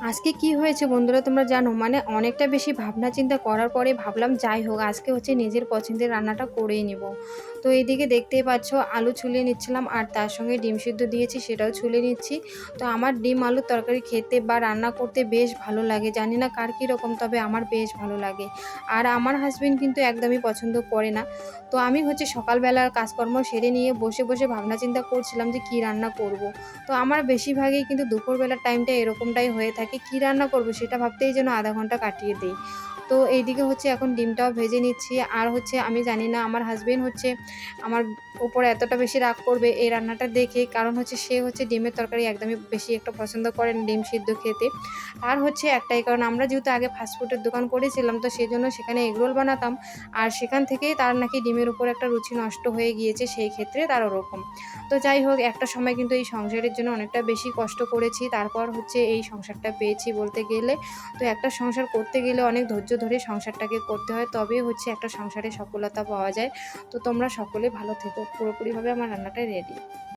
আজকে কি হয়েছে বন্ধুরা তোমরা জানো? মানে অনেকটা বেশি ভাবনা চিন্তা করার পরে ভাবলাম, যাই হোক, আজকে হচ্ছে নিজের পছন্দের রান্নাটা করেই নিব। তো এইদিকে দেখতেই পাচ্ছ, আলু ছুলিয়ে নিচ্ছিলাম আর তার সঙ্গে ডিম সিদ্ধ দিয়েছি, সেটাও ছুলে নিচ্ছি। তো আমার ডিম, আলুর তরকারি খেতে বা রান্না করতে বেশ ভালো লাগে। জানি না কার কীরকম তবে আমার বেশ ভালো লাগে। আর আমার হাজব্যান্ড কিন্তু একদমই পছন্দ করে না। তো আমি হচ্ছে সকালবেলার কাজকর্ম সেরে নিয়ে বসে বসে ভাবনা চিন্তা করছিলাম যে কী রান্না করব। তো আমার বেশিরভাগই কিন্তু দুপুরবেলার টাইমটা এরকমটাই হয়ে থাকে। কী রান্না করব সেটা ভাবতেই যেন আধা ঘণ্টা কাটিয়ে দিই। তো এইদিকে হচ্ছে এখন ডিমটাও ভেজে নিচ্ছি। আর হচ্ছে আমি জানি না আমার হাজবেন্ড হচ্ছে আমার উপরে এতটা বেশি রাগ করবে এই রান্নাটা দেখে, কারণ হচ্ছে সে হচ্ছে ডিমের তরকারি একদমই বেশি একটা পছন্দ করেন ডিম সিদ্ধ খেতে। আর হচ্ছে একটাই, কারণ আমরা যেহেতু আগে ফাস্টফুডের দোকান করেছিলাম, তো সেই জন্য সেখানে এগরোল বানাতাম। আর সেখান থেকেই তার নাকি ডিমের উপর একটা রুচি নষ্ট হয়ে গিয়েছে, সেই ক্ষেত্রে তার ওরকম। তো যাই হোক, একটা সময় কিন্তু এই সংসারের জন্য অনেকটা বেশি কষ্ট করেছি। তারপর হচ্ছে এই সংসারটা পেয়েছি বলতে গেলে। তো একটা সংসার করতে গেলে অনেক ধৈর্য ধরে সংসারটাকে করতে হয় তবে হচ্ছে একটা সংসারে সফলতা পাওয়া যায়। তো তোমরা সকলে ভালো থেকো। পুরোপুরিভাবে আমার রান্নাটা রেডি